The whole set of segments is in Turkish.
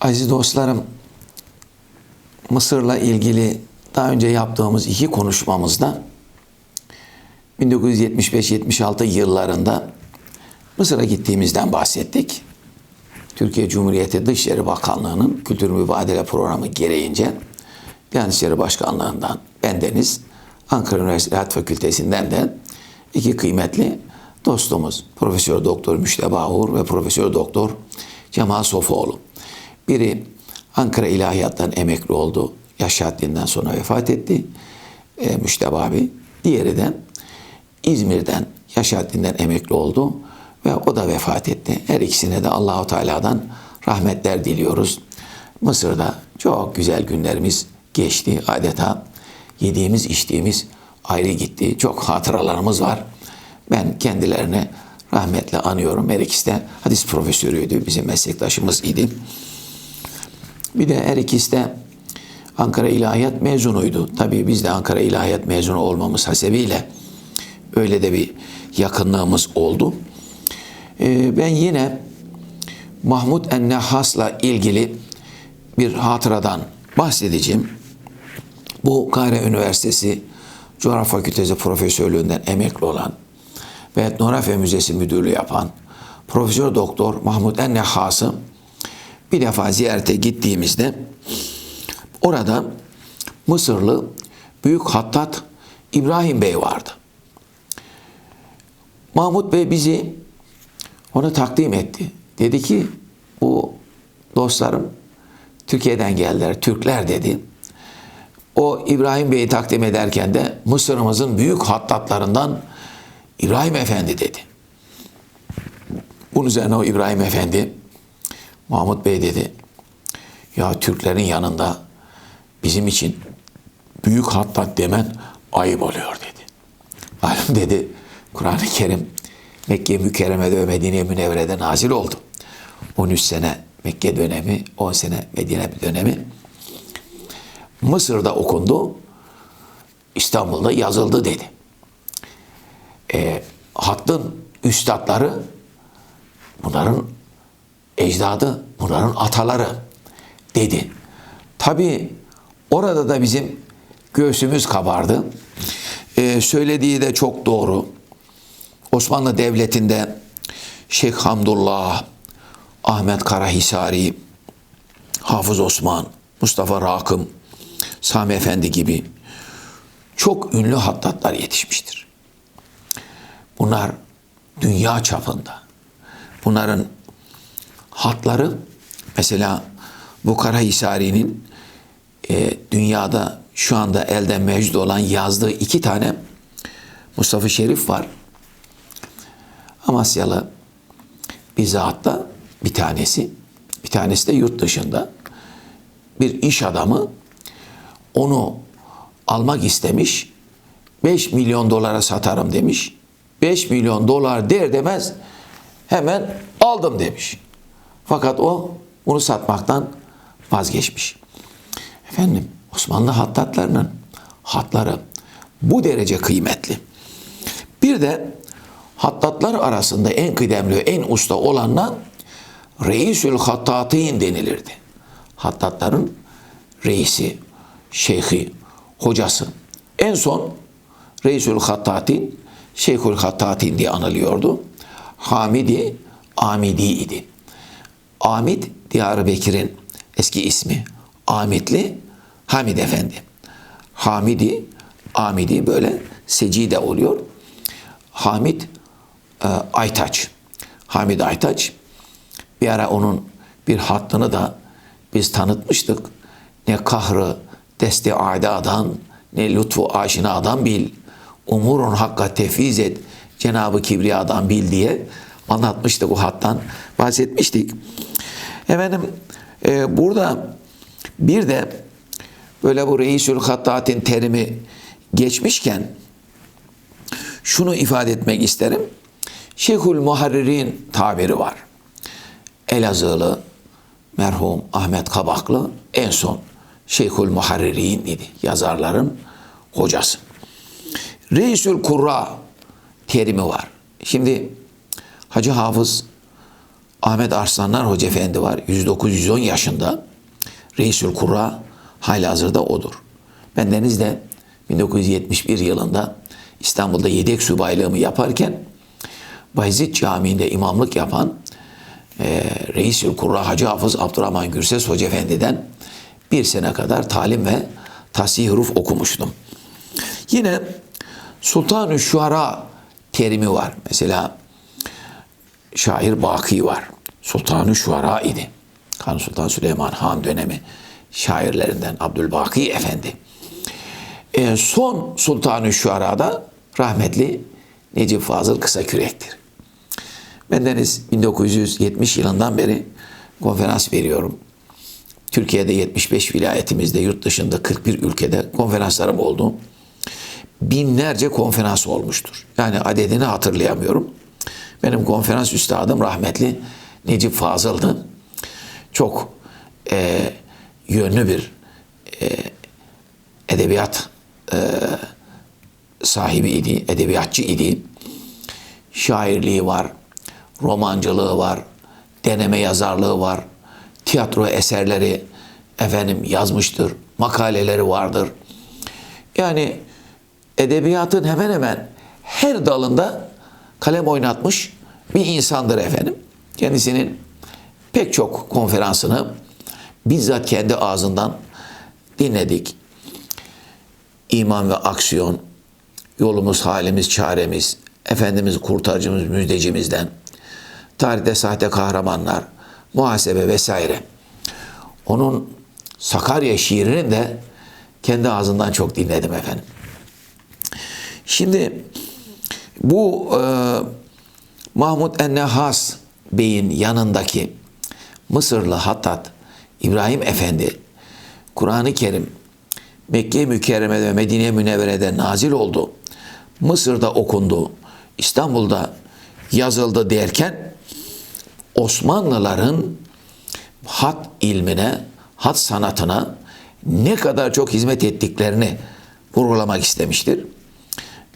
Aziz dostlarım, Mısır'la ilgili daha önce yaptığımız iki konuşmamızda 1975-76 yıllarında Mısır'a gittiğimizden bahsettik. Türkiye Cumhuriyeti Dışişleri Bakanlığı'nın Kültür Mübadele Programı gereğince Diyanet İşleri Başkanlığı'ndan bendeniz Ankara Üniversitesi Hayat Fakültesinden de iki kıymetli dostumuz Profesör Doktor Müşteba Uğur ve Profesör Doktor Cemal Sofuoğlu. Biri Ankara İlahiyat'tan emekli oldu. Yaş haddinden sonra vefat etti. E, Müşteba abi. Diğeri de İzmir'den yaş haddinden emekli oldu ve o da vefat etti. Her ikisine de Allahu Teala'dan rahmetler diliyoruz. Mısır'da çok güzel günlerimiz geçti. Adeta yediğimiz içtiğimiz ayrı gitti. Çok hatıralarımız var. Ben kendilerine rahmetle anıyorum. Her ikisi de hadis profesörüydü. Bizim meslektaşımız idi. Bir de her ikisi de Ankara İlahiyat mezunuydu. Tabii biz de Ankara İlahiyat mezunu olmamız hasebiyle öyle de bir yakınlığımız oldu. Ee, ben yine Mahmud Ennehas'la ilgili bir hatıradan bahsedeceğim. Bu Kahire Üniversitesi Coğrafya Fakültesi Profesörlüğünden emekli olan ve Etnografya Müzesi Müdürlüğü yapan Profesör Doktor Mahmud Ennehas'ı bir defa ziyarete gittiğimizde orada Mısırlı Büyük Hattat İbrahim Bey vardı. Mahmut Bey bizi ona takdim etti. Dedi ki bu dostlarım Türkiye'den geldiler, Türkler dedi. O İbrahim Bey'i takdim ederken de Mısır'ımızın büyük hattatlarından İbrahim Efendi dedi. Bunun üzerine o İbrahim Efendi Mahmut Bey dedi. Ya Türklerin yanında bizim için büyük hattat demen ayıp oluyor dedi. Malum dedi Kur'an-ı Kerim Mekke mükerremede ve Medine münevverede nazil oldu. 13 sene Mekke dönemi, 10 sene Medine dönemi. Mısır'da okundu, İstanbul'da yazıldı dedi. E, hattın üstadları bunların ecdadı, bunların ataları dedi. Tabi orada da bizim göğsümüz kabardı. Ee, söylediği de çok doğru. Osmanlı Devleti'nde Şeyh Hamdullah, Ahmet Karahisari, Hafız Osman, Mustafa Rakım, Sami Efendi gibi çok ünlü hattatlar yetişmiştir. Bunlar dünya çapında. Bunların hatları mesela bu Karahisari'nin e, dünyada şu anda elde mevcut olan yazdığı iki tane Mustafa Şerif var. Amasyalı bir zatta bir tanesi, bir tanesi de yurt dışında bir iş adamı onu almak istemiş. 5 milyon dolara satarım demiş. 5 milyon dolar der demez hemen aldım demiş. Fakat o bunu satmaktan vazgeçmiş. Efendim Osmanlı hattatlarının hatları bu derece kıymetli. Bir de hattatlar arasında en kıdemli, en usta olanla Reisül Hattatin denilirdi. Hattatların reisi, şeyhi, hocası. En son Reisül Hattatin, Şeyhül Hattatin diye anılıyordu. Hamidi, Amidi idi. Amid, Diyarbakır'ın eski ismi. Amitli, Hamid Efendi. Hamidi, Amidi böyle secide oluyor. Hamid e, Aytaç. Hamid Aytaç. Bir ara onun bir hattını da biz tanıtmıştık. Ne kahrı desti adadan ne lütfu aşinadan bil. Umurun hakka tefiz et. Cenabı Kibriya'dan bil diye anlatmıştık o hattan bahsetmiştik. Efendim e, burada bir de böyle bu reisül hattatin terimi geçmişken şunu ifade etmek isterim. Şeyhül Muharrir'in tabiri var. Elazığlı merhum Ahmet Kabaklı en son Şeyhül Muharririn idi. Yazarların hocası. Reisül Kurra terimi var. Şimdi Hacı Hafız Ahmet Arslanlar Hoca Efendi var. 109-110 yaşında. Reisül Kurra halihazırda odur. Bendeniz de 1971 yılında İstanbul'da yedek subaylığımı yaparken Bayezid Camii'nde imamlık yapan e, Reisül Kurra Hacı Hafız Abdurrahman Gürses Hoca Efendi'den bir sene kadar talim ve tasih huruf okumuştum. Yine Sultan-ı Şuara terimi var. Mesela şair Baki var. Sultan-ı Şuara idi. Kanuni Sultan Süleyman Han dönemi şairlerinden Abdülbaki Efendi. E, son Sultan-ı Şuara'da rahmetli Necip Fazıl Kısakürek'tir. Bendeniz 1970 yılından beri konferans veriyorum. Türkiye'de 75 vilayetimizde, yurt dışında 41 ülkede konferanslarım oldu. Binlerce konferans olmuştur. Yani adedini hatırlayamıyorum. Benim konferans üstadım rahmetli Necip Fazıl'dı. Çok e, yönlü bir e, edebiyat e, sahibi idi, edebiyatçı idi. Şairliği var, romancılığı var, deneme yazarlığı var, tiyatro eserleri efendim yazmıştır, makaleleri vardır. Yani edebiyatın hemen hemen her dalında kalem oynatmış bir insandır efendim. Kendisinin pek çok konferansını bizzat kendi ağzından dinledik. İman ve aksiyon, yolumuz, halimiz, çaremiz, Efendimiz kurtarıcımız, müjdecimizden, tarihte sahte kahramanlar, muhasebe vesaire. Onun Sakarya şiirini de kendi ağzından çok dinledim efendim. Şimdi bu e, Mahmud Ennehas Bey'in yanındaki Mısırlı Hattat İbrahim Efendi Kur'an-ı Kerim Mekke Mükerreme'de ve Medine Münevvere'de nazil oldu. Mısır'da okundu. İstanbul'da yazıldı derken Osmanlıların hat ilmine, hat sanatına ne kadar çok hizmet ettiklerini vurgulamak istemiştir.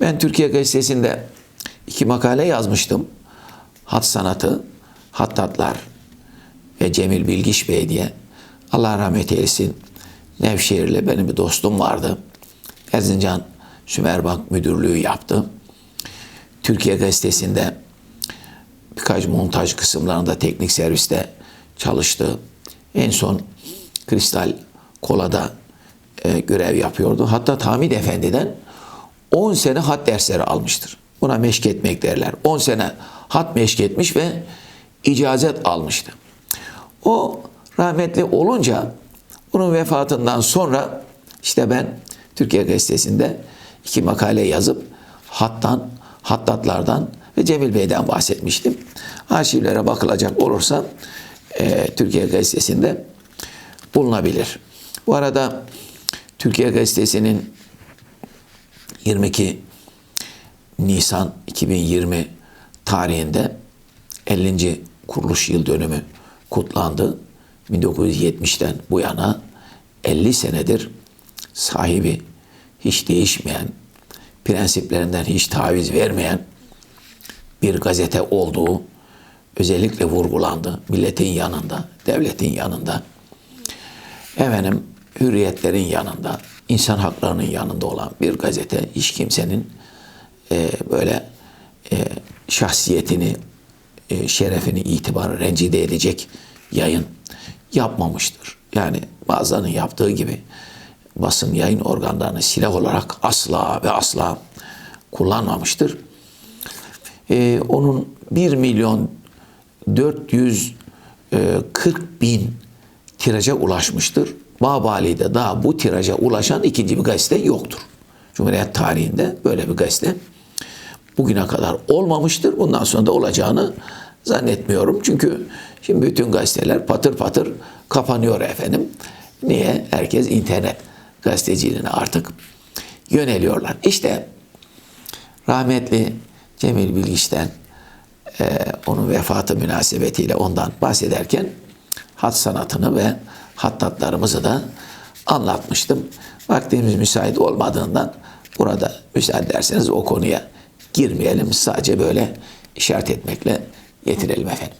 Ben Türkiye Gazetesi'nde iki makale yazmıştım. Hat sanatı, hattatlar ve Cemil Bilgiç Bey diye. Allah rahmet eylesin. Nevşehir'le benim bir dostum vardı. Erzincan Sümerbank Müdürlüğü yaptı. Türkiye Gazetesi'nde birkaç montaj kısımlarında teknik serviste çalıştı. En son Kristal Kola'da e, görev yapıyordu. Hatta Hamid Efendi'den 10 sene hat dersleri almıştır. Buna meşk etmek derler. 10 sene hat meşk etmiş ve icazet almıştı. O rahmetli olunca onun vefatından sonra işte ben Türkiye Gazetesi'nde iki makale yazıp hattan, hattatlardan ve Cemil Bey'den bahsetmiştim. Arşivlere bakılacak olursa e, Türkiye Gazetesi'nde bulunabilir. Bu arada Türkiye Gazetesi'nin 22 Nisan 2020 tarihinde 50. kuruluş yıl dönümü kutlandı. 1970'ten bu yana 50 senedir sahibi hiç değişmeyen, prensiplerinden hiç taviz vermeyen bir gazete olduğu özellikle vurgulandı. Milletin yanında, devletin yanında, efendim hürriyetlerin yanında, insan haklarının yanında olan bir gazete hiç kimsenin e, böyle e, şahsiyetini, e, şerefini, itibarı rencide edecek yayın yapmamıştır. Yani bazılarının yaptığı gibi basın yayın organlarını silah olarak asla ve asla kullanmamıştır. Ee, onun 1 milyon 440 bin tiraja ulaşmıştır. Babali'de daha bu tiraja ulaşan ikinci bir gazete yoktur. Cumhuriyet tarihinde böyle bir gazete bugüne kadar olmamıştır. Bundan sonra da olacağını zannetmiyorum. Çünkü şimdi bütün gazeteler patır patır kapanıyor efendim. Niye? Herkes internet gazeteciliğine artık yöneliyorlar. İşte rahmetli Cemil Bilgiç'ten e, onun vefatı münasebetiyle ondan bahsederken hat sanatını ve hattatlarımızı da anlatmıştım. Vaktimiz müsait olmadığından burada müsaade ederseniz o konuya girmeyelim. Sadece böyle işaret etmekle yetirelim efendim.